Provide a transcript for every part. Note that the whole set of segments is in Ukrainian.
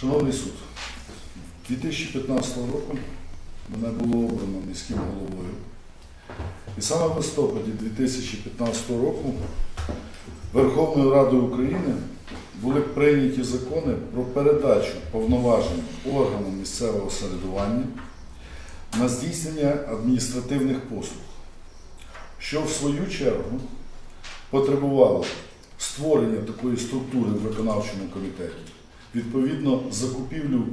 Шановний суд, 2015 року мене було обрано міським головою. І саме в листопаді 2015 року Верховною Радою України були прийняті закони про передачу повноважень органам місцевого самоврядування на здійснення адміністративних послуг, що в свою чергу потребувало створення такої структури в виконавчому комітеті, відповідно закупівлю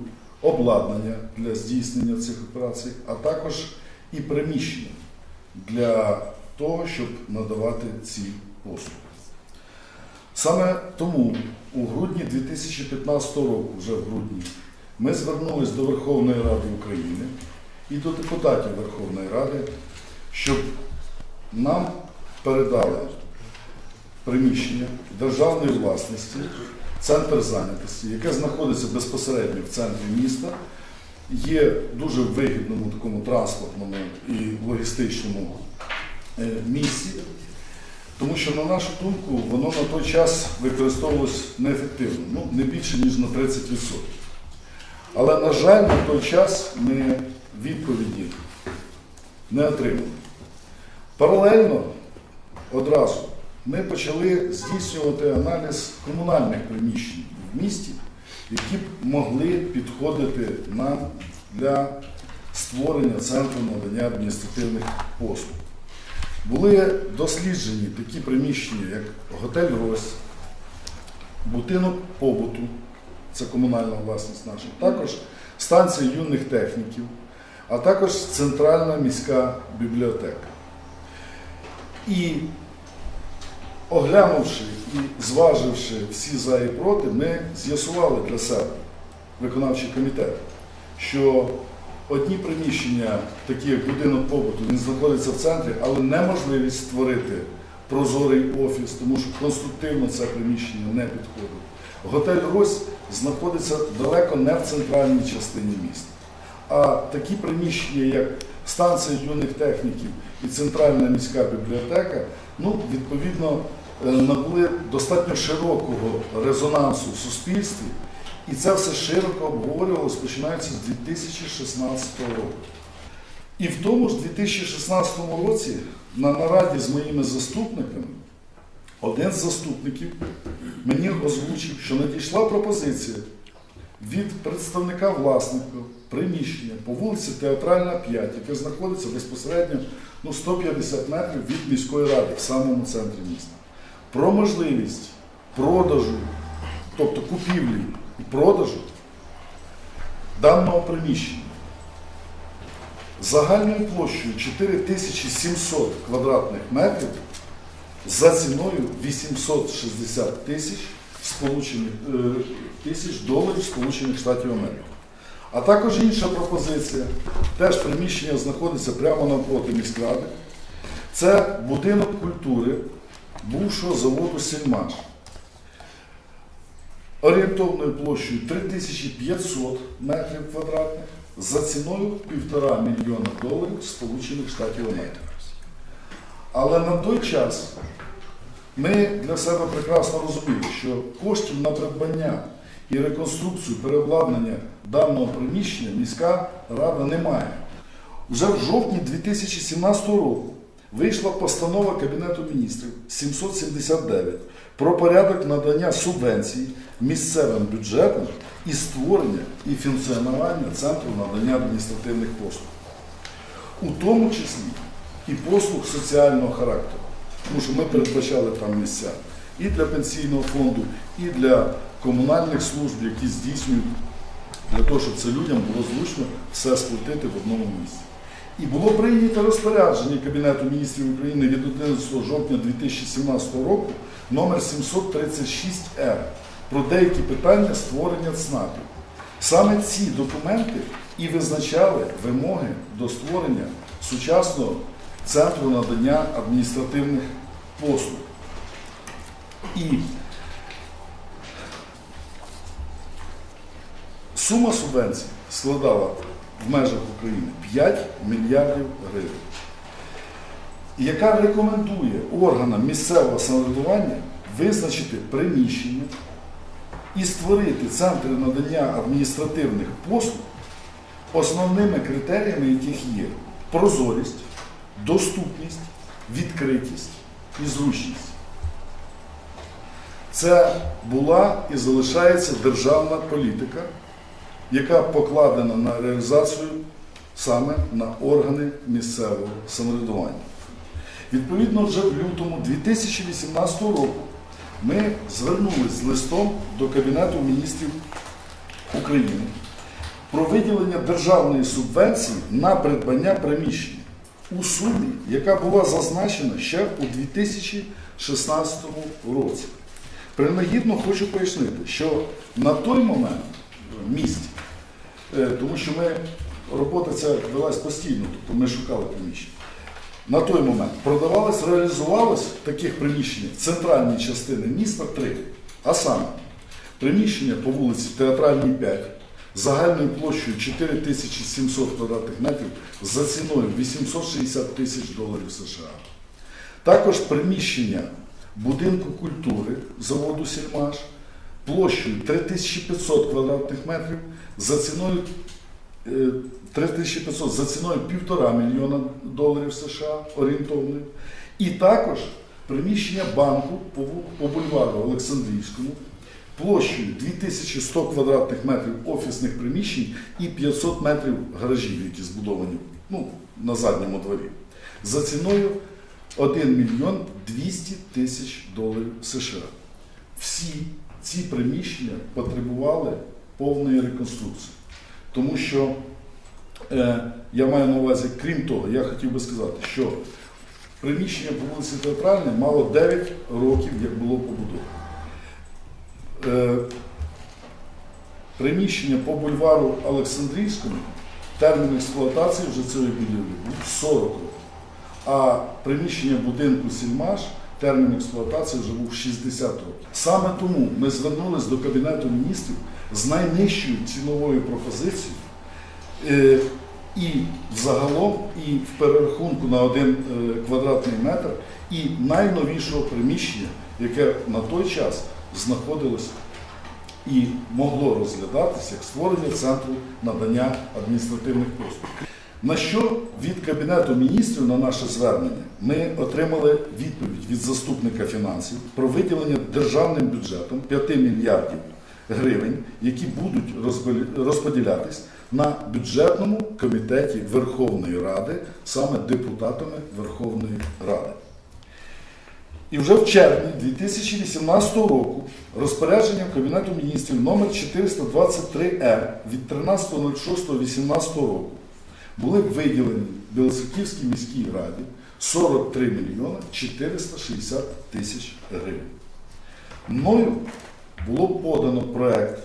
обладнання для здійснення цих операцій, а також і приміщення для того, щоб надавати ці послуги. Саме тому у грудні 2015 року, вже в грудні, ми звернулись до Верховної Ради України і до депутатів Верховної Ради, щоб нам передали приміщення державної власності, центр зайнятості, яке знаходиться безпосередньо в центрі міста, є дуже вигідному такому транспортному і логістичному е, місці, тому що, на нашу думку, воно на той час використовувалось неефективно, ну не більше ніж на 30%. Але, на жаль, на той час ми відповіді не отримали. Паралельно одразу ми почали здійснювати аналіз комунальних приміщень в місті, які б могли підходити нам для створення центру надання адміністративних послуг. Були досліджені такі приміщення, як готель Рось, будинок побуту, це комунальна власність наша, також станція юних техніків, а також центральна міська бібліотека. І оглянувши і зваживши всі за і проти, ми з'ясували для себе, виконавчий комітет, що одні приміщення, такі як будинок побуту, він знаходиться в центрі, але неможливість створити прозорий офіс, тому що конструктивно це приміщення не підходить. Готель Рось знаходиться далеко не в центральній частині міста. А такі приміщення, як станція юних техніків і центральна міська бібліотека, ну, відповідно, е, набули достатньо широкого резонансу в суспільстві, і це все широко обговорювалось, починаючи з 2016 року. І в тому ж 2016 році на нараді з моїми заступниками один з заступників мені озвучив, що надійшла пропозиція від представника власника приміщення по вулиці Театральна 5, яке знаходиться безпосередньо ну, 150 метрів від міської ради в самому центрі міста. Про можливість продажу, тобто купівлі і продажу даного приміщення загальною площею 4700 квадратних метрів за ціною 860 тисяч е, тисяч доларів Сполучених Штатів Америки. А також інша пропозиція, теж приміщення знаходиться прямо навпроти міськради. Це будинок культури бувшого заводу Сільмаш. Орієнтовною площею 3500 метрів квадратних за ціною 1,5 мільйона доларів Сполучених Штатів Америки. Але на той час ми для себе прекрасно розуміли, що коштів на придбання і реконструкцію переобладнання даного приміщення міська рада не має. Вже в жовтні 2017 року вийшла постанова Кабінету міністрів 779 про порядок надання субвенцій місцевим бюджетам і створення і функціонування Центру надання адміністративних послуг, у тому числі і послуг соціального характеру. Тому що ми передбачали там місця і для пенсійного фонду, і для комунальних служб, які здійснюють для того, щоб це людям було зручно все сплатити в одному місці. І було прийнято розпорядження Кабінету міністрів України від 11 жовтня 2017 року номер 736Р про деякі питання створення ЦНАПів. Саме ці документи і визначали вимоги до створення сучасного центру надання адміністративних послуг. І сума субвенцій складала в межах України 5 мільярдів гривень, яка рекомендує органам місцевого самоврядування визначити приміщення і створити центри надання адміністративних послуг, основними критеріями яких є прозорість, доступність, відкритість і зручність. Це була і залишається державна політика, яка покладена на реалізацію саме на органи місцевого самоврядування. Відповідно, вже в лютому 2018 року ми звернулися з листом до Кабінету міністрів України про виділення державної субвенції на придбання приміщення у сумі, яка була зазначена ще у 2016 році. Принагідно хочу пояснити, що на той момент в місті, тому що ми робота ця велась постійно, тобто ми шукали приміщення. На той момент продавалось, реалізувалось таких приміщеннях в центральній частини міста три. А саме приміщення по вулиці Театральній 5 загальною площею 4700 квадратних метрів за ціною 860 тисяч доларів США. Також приміщення будинку культури заводу Сільмаш площею 3500 квадратних метрів за ціною е, 3500 за ціною півтора мільйона доларів США орієнтовною. І також приміщення банку по бульвару Олександрівському площею 2100 квадратних метрів офісних приміщень і 500 метрів гаражів, які збудовані ну, на задньому дворі. За ціною 1 мільйон 200 тисяч доларів США. Всі ці приміщення потребували повної реконструкції. Тому що е, я маю на увазі, крім того, я хотів би сказати, що приміщення по вулиці Театральній мало 9 років, як було побудовано. Е, приміщення по бульвару Олександрівському, термін експлуатації вже цієї будівлі був 40 років. А приміщення будинку Сільмаш, термін експлуатації вже був 60 років. Саме тому ми звернулися до Кабінету міністрів з найнижчою ціновою пропозицією. Е, І взагалом, і в перерахунку на один е, квадратний метр, і найновішого приміщення, яке на той час знаходилось і могло розглядатися як створення центру надання адміністративних послуг. На що від Кабінету міністрів на наше звернення ми отримали відповідь від заступника фінансів про виділення державним бюджетом 5 мільярдів гривень, які будуть розподілятись на бюджетному комітеті Верховної Ради, саме депутатами Верховної Ради. І вже в червні 2018 року розпорядженням Кабінету міністрів номер 423Р від 13.06.18 року були виділені Білоцерківській міській раді 43 мільйони 460 тисяч гривень. Мною було подано проект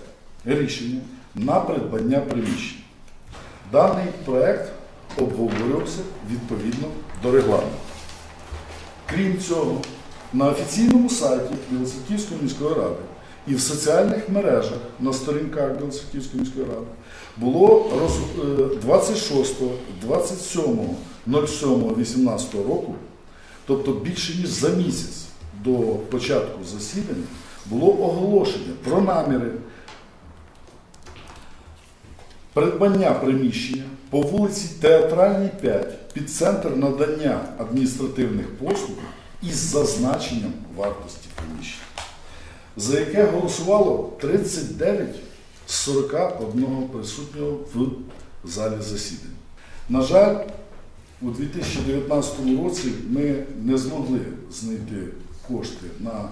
рішення на придбання приміщень. Даний проект обговорювався відповідно до регламенту. Крім цього, на офіційному сайті Білоцерківської міської ради і в соціальних мережах на сторінках Білоцерківської міської ради було роз- е, 26, 27, 07, 18 року, тобто більше ніж за місяць до початку засідання, було оголошення про наміри придбання приміщення по вулиці Театральній 5 під центр надання адміністративних послуг із зазначенням вартості приміщення, за яке голосувало 39 з 41 присутнього в залі засідань. На жаль, у 2019 році ми не змогли знайти кошти на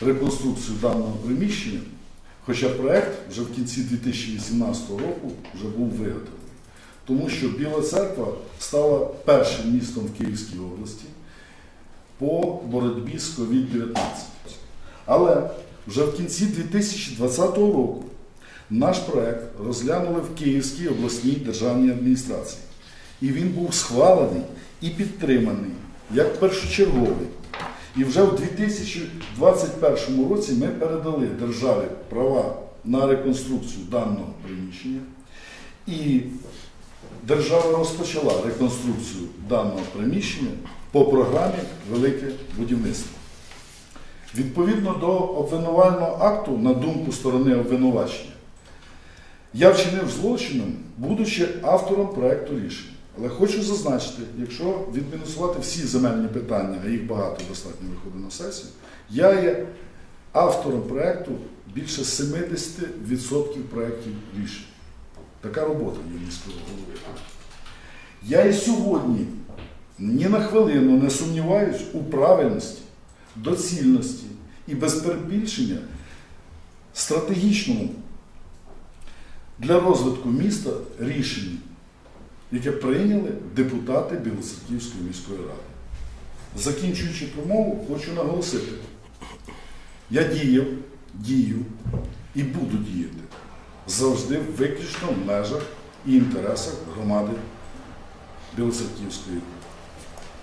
реконструкцію даного приміщення, хоча проект вже в кінці 2018 року вже був виготовлений. Тому що Біла церква стала першим містом в Київській області по боротьбі з COVID-19. Але вже в кінці 2020 року наш проект розглянули в Київській обласній державній адміністрації. І він був схвалений і підтриманий як першочерговий. І вже в 2021 році ми передали державі права на реконструкцію даного приміщення. І держава розпочала реконструкцію даного приміщення по програмі Велике будівництво. Відповідно до обвинувального акту, на думку сторони обвинувачення, я вчинив злочином, будучи автором проекту рішення. Але хочу зазначити, якщо відмінусувати всі земельні питання, а їх багато достатньо виходить на сесію, я є автором проекту більше 70% проєктів рішень. Така робота є міського голови. Я і сьогодні ні на хвилину не сумніваюсь у правильності, доцільності і без перебільшення стратегічному для розвитку міста рішення, яке прийняли депутати Білоцерківської міської ради. Закінчуючи промову, хочу наголосити, я діяв, дію і буду діяти завжди виключно в межах і інтересах громади Білоцерківської